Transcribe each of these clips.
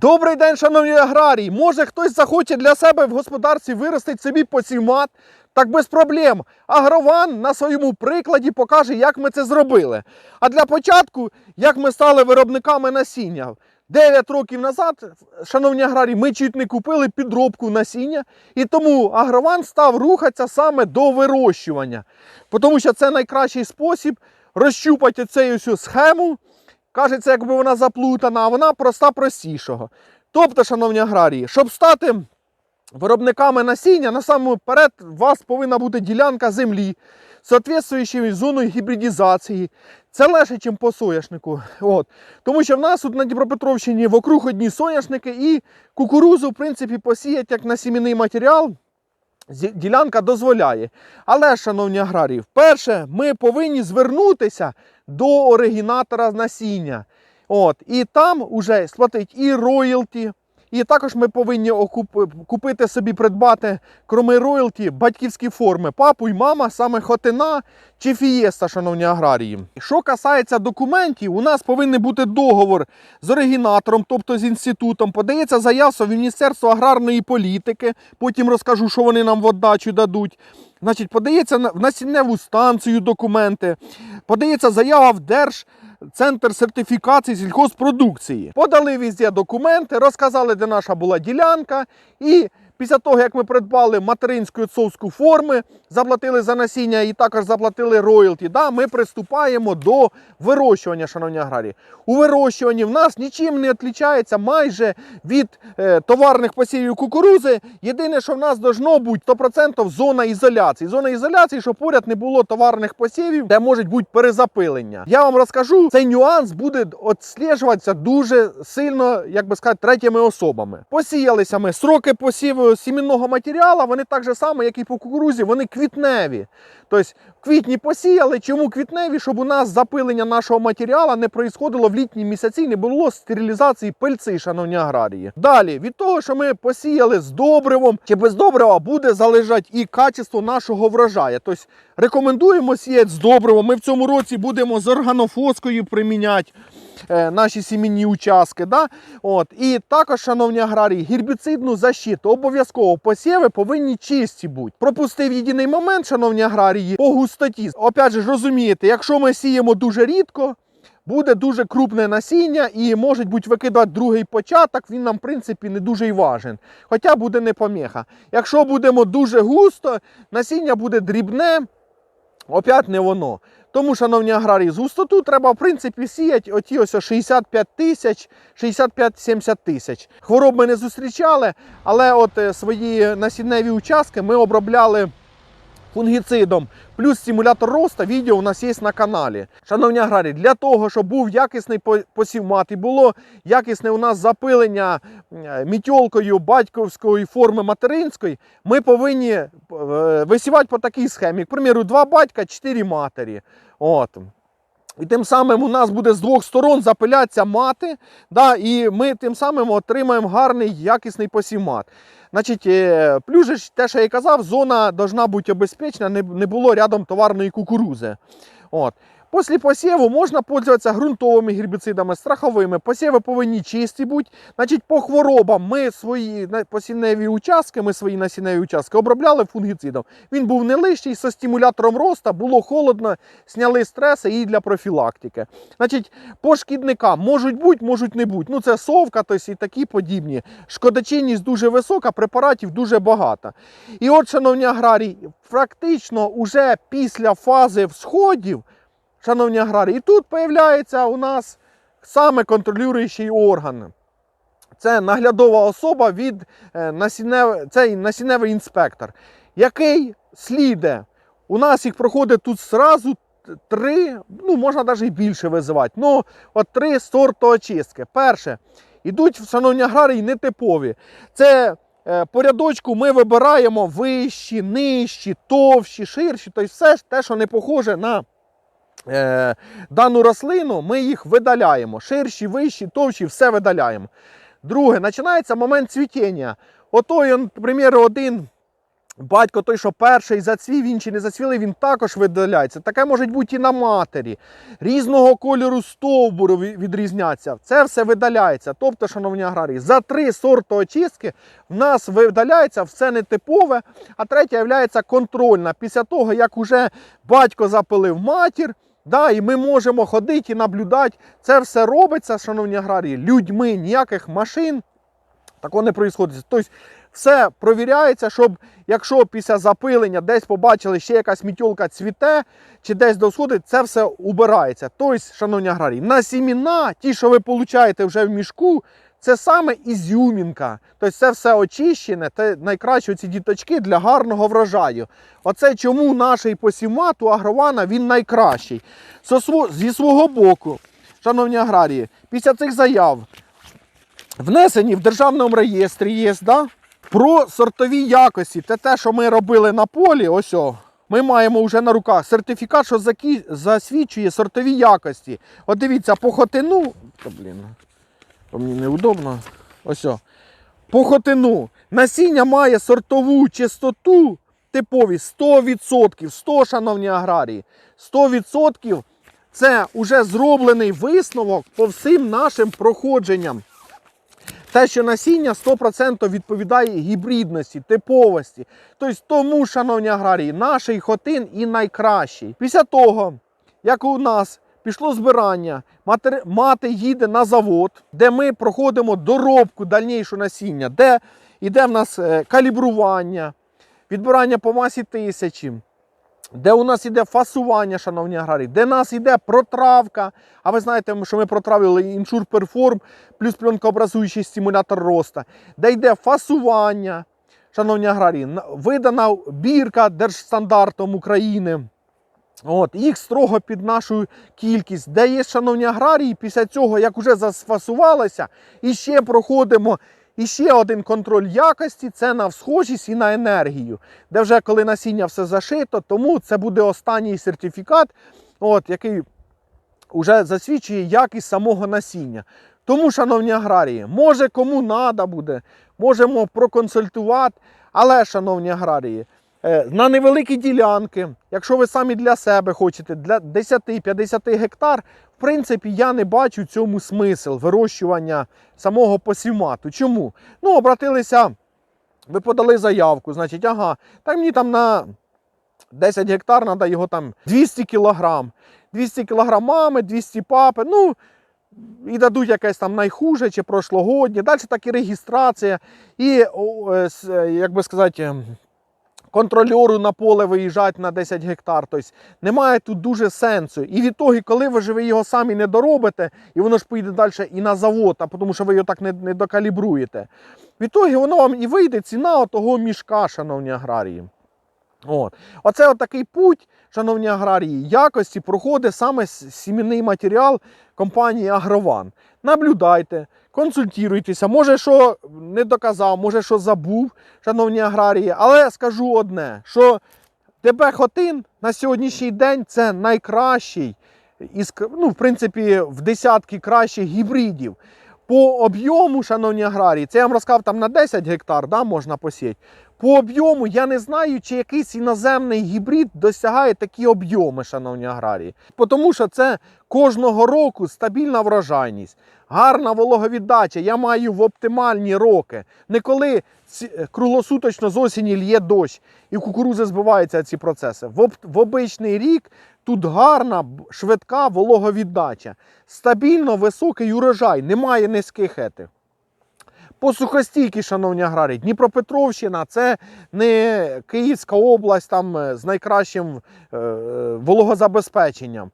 Добрий день, шановні аграрії! Може хтось захоче для себе в господарстві виростити собі посівмат? Так без проблем. Агрован на своєму прикладі покаже, як ми це зробили. А для початку, як ми стали виробниками насіння. 9 років назад, шановні аграрії, ми чуть не купили підробку насіння, і тому агрован став рухатися саме до вирощування. Тому що це найкращий спосіб розщупати цю схему. Кажеться, якби вона заплутана, а вона проста простішого. Тобто, шановні аграрії, щоб стати виробниками насіння, насамперед у вас повинна бути ділянка землі, соответствуючою зоною гібридізації. Це легше, ніж по соняшнику. От. Тому що в нас тут на Дніпропетровщині вокруг одні соняшники і кукурузу, в принципі, посіять як насім'яний матеріал. Ділянка дозволяє. Але, шановні аграрії, вперше ми повинні звернутися до оригінатора насіння. От, і там вже сплатить і роялті. І також ми повинні купити собі, придбати, кроме роялті, батьківські форми. Папу й мама, саме хотина чи фієста, шановні аграрії. Що касається документів, у нас повинен бути договор з оригінатором, тобто з інститутом. Подається заявка в Міністерство аграрної політики. Потім розкажу, що вони нам в отдачу дадуть. Значить, подається в насінневу станцію документи, подається заява в Держ. Центр сертифікації сільхозпродукції. Подали везде документи, розказали, де наша була ділянка. І після того, як ми придбали материнську отцовську форми, заплатили за насіння і також заплатили роялті, да, ми приступаємо до вирощування, шановні аграрії. У вирощуванні в нас нічим не відрізняється майже від е, товарних посівів кукурузи. Єдине, що в нас должно бути 100% зона ізоляції. Зона ізоляції, щоб поряд не було товарних посівів, де може бути перезапилення. Я вам розкажу, цей нюанс буде відслежуватися дуже сильно, як би сказати, третіми особами. Посіялися ми сроки посіву сімінного матеріалу, вони так же само, як і по кукурузі, вони квітневі. Тобто в квітні посіяли. Чому квітневі? Щоб у нас запилення нашого матеріалу не происходило в літні місяці, не було стерилізації пильці, шановні аграрії. Далі, від того, що ми посіяли з добривом чи без добрива, буде залежати і качество нашого врожаю. Тобто рекомендуємо сіяти з добривом. Ми в цьому році будемо з органофоскою приміняти е, наші сімейні участки. Да? От. І також, шановні аграрії, гербіцидну защиту. Обов'язково посіви повинні чисті бути. Пропустив єдиний момент, шановні аграрії, по густоті. Опять же, розумієте, якщо ми сіємо дуже рідко. Буде дуже крупне насіння і може бути викидати другий початок, він нам, в принципі, не дуже й важен. Хоча буде не поміха. Якщо будемо дуже густо, насіння буде дрібне, опять не воно. Тому, шановні аграрії, з густоту треба, в принципі, сіяти оті ось 65 тисяч, 65-70 тисяч. Хвороб ми не зустрічали, але от е, свої насінневі участки ми обробляли фунгіцидом. Плюс стимулятор росту, відео у нас є на каналі. Шановні аграрії, для того, щоб був якісний по- посівмат і було якісне у нас запилення е, мітьолкою батьківської форми материнської, ми повинні е, висівати по такій схемі. К примеру, два батька, чотири матері. От. І тим самим у нас буде з двох сторон запилятися мати, да, і ми тим самим отримаємо гарний якісний посівмат. Значить, е, ж те, що я казав, зона должна бути обезпечена, не було рядом товарної кукурузи. От. Після посіву можна пользуватися ґрунтовими гербіцидами, страховими. Посіви повинні чисті бути. Значить, по хворобам ми свої посівневі участки, ми свої насінневі участки обробляли фунгіцидом. Він був не лишній, зі стимулятором росту, було холодно, зняли стреси і для профілактики. Значить, по шкідникам можуть бути, можуть не бути. Ну, це совка, тобто і такі подібні. Шкодочинність дуже висока, препаратів дуже багато. І от, шановні аграрії, практично уже після фази всходів, шановні аграрії, і тут з'являється у нас саме контролюючий орган. Це наглядова особа від е, насіннев... цей насінневий інспектор, який сліде. У нас їх проходить тут зразу три, ну можна навіть і більше визивати. Ну, от три сорти очистки. Перше, ідуть, шановні аграрії, нетипові. Це е, по рядочку ми вибираємо вищі, нижчі, товщі, ширші, тобто все те, що не похоже на е, дану рослину, ми їх видаляємо. Ширші, вищі, товщі, все видаляємо. Друге, починається момент цвітіння. Ото, наприклад, один Батько той, що перший зацвів, інший не зацвіли, він також видаляється. Таке може бути і на матері. Різного кольору стовбуру відрізняться. Це все видаляється. Тобто, шановні аграрії, за три сорти очистки в нас видаляється все нетипове, а третя є контрольна. Після того, як уже батько запилив матір, да, і ми можемо ходити і наблюдати. Це все робиться, шановні аграрії, людьми, ніяких машин. Такого не відбувається. Тобто все провіряється, щоб якщо після запилення десь побачили, ще якась мітьолка цвіте чи десь досходить, це все убирається. Тобто, шановні аграрії, на сіміна, ті, що ви получаєте вже в мішку, це саме ізюмінка. Тобто це все очищене, це найкраще ці діточки для гарного врожаю. Оце чому наш посівмат у агрована він найкращий. Зі свого боку, шановні аграрії, після цих заяв внесені в державному реєстрі є, да? про сортові якості. Це те, що ми робили на полі. Ось ми маємо вже на руках сертифікат, що засвідчує сортові якості. От дивіться, по хотину. Та, блін, то мені неудобно. Ось о. По хотину. Насіння має сортову чистоту типові 100%. 100, шановні аграрії. 100% це вже зроблений висновок по всім нашим проходженням. Те, що насіння 100% відповідає гібридності, типовості. Тобто тому, шановні аграрії, наш хотин і найкращий. Після того, як у нас пішло збирання, матери- мати їде на завод, де ми проходимо доробку дальнішу насіння, де йде в нас е, калібрування, відбирання по масі тисячі. Де у нас іде фасування, шановні аграрії, де нас іде протравка. А ви знаєте, що ми протравили іншур перформ плюс пленкообразуючий стимулятор роста, де йде фасування, шановні аграрії, видана бірка держстандартом України. От, їх строго під нашу кількість, де є, шановні аграрії, після цього, як вже засфасувалося, і ще проходимо і ще один контроль якості це на всхожість і на енергію, де вже коли насіння все зашито, тому це буде останній сертифікат, от, який вже засвідчує якість самого насіння. Тому, шановні аграрії, може кому треба буде, можемо проконсультувати. Але, шановні аграрії, на невеликі ділянки, якщо ви самі для себе хочете, для 10-50 гектар, в принципі, я не бачу цьому смисл вирощування самого посівмату. Чому? Ну, обратилися, ви подали заявку, значить, ага, так мені там на 10 гектар треба його там 200 кілограм. 200 кг мами, 200 папи. Ну, і дадуть якесь там найхуже чи прошлогоднє. Далі так і реєстрація. І, е, е, як би сказати, контрольору на поле виїжджати на 10 гектар. Тобто немає тут дуже сенсу. І від того, коли ви ж ви його самі не доробите, і воно ж поїде далі і на завод, а тому що ви його так не, не докалібруєте. Від того воно вам і вийде ціна того мішка, шановні аграрії. От. Оце такий путь, шановні аграрії, якості проходить саме с- сімейний матеріал компанії Агрован. Наблюдайте, консультуйтеся, може, що не доказав, може, що забув, шановні аграрії, але скажу одне, що ТБ Хотин на сьогоднішній день це найкращий із, ну, в принципі, в десятки кращих гібридів. По об'єму, шановні аграрії, це я вам розказав там на 10 гектар да, можна посіяти. По об'єму я не знаю, чи якийсь іноземний гібрид досягає такі об'єми, шановні аграрії. Тому що це кожного року стабільна врожайність, гарна вологовіддача. Я маю в оптимальні роки. Не коли круглосуточно з осені лє дощ і кукурузи збиваються ці процеси. В, в обичний рік тут гарна, швидка вологовіддача. Стабільно високий урожай, немає низьких етих. По сухостійкій, шановні аграрії, Дніпропетровщина це не Київська область там е, з найкращим е, е, вологозабезпеченням.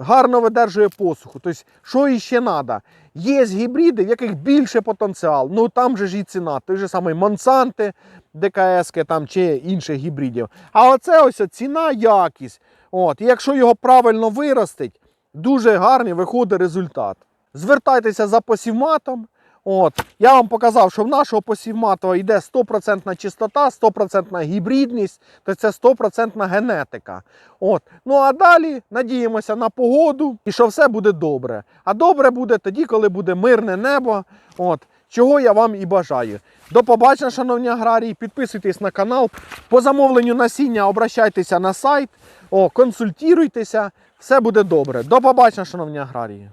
Гарно видержує посуху. Тобто, що іще треба? Є гібриди, в яких більше потенціал. Ну там же ж і ціна. Той же самий Монсанти, ДКС там, чи інших гібридів. А оце ось ціна, якість. От. І якщо його правильно виростить, дуже гарний виходить результат. Звертайтеся за посівматом. От, я вам показав, що в нашого посівматова йде 100% чистота, 100% гібридність, то це 100% генетика. От. Ну а далі надіємося на погоду і що все буде добре. А добре буде тоді, коли буде мирне небо. От. чого я вам і бажаю. До побачення, шановні аграрії. Підписуйтесь на канал. По замовленню насіння обращайтеся на сайт, о, консультуйтеся. Все буде добре. До побачення, шановні аграрії.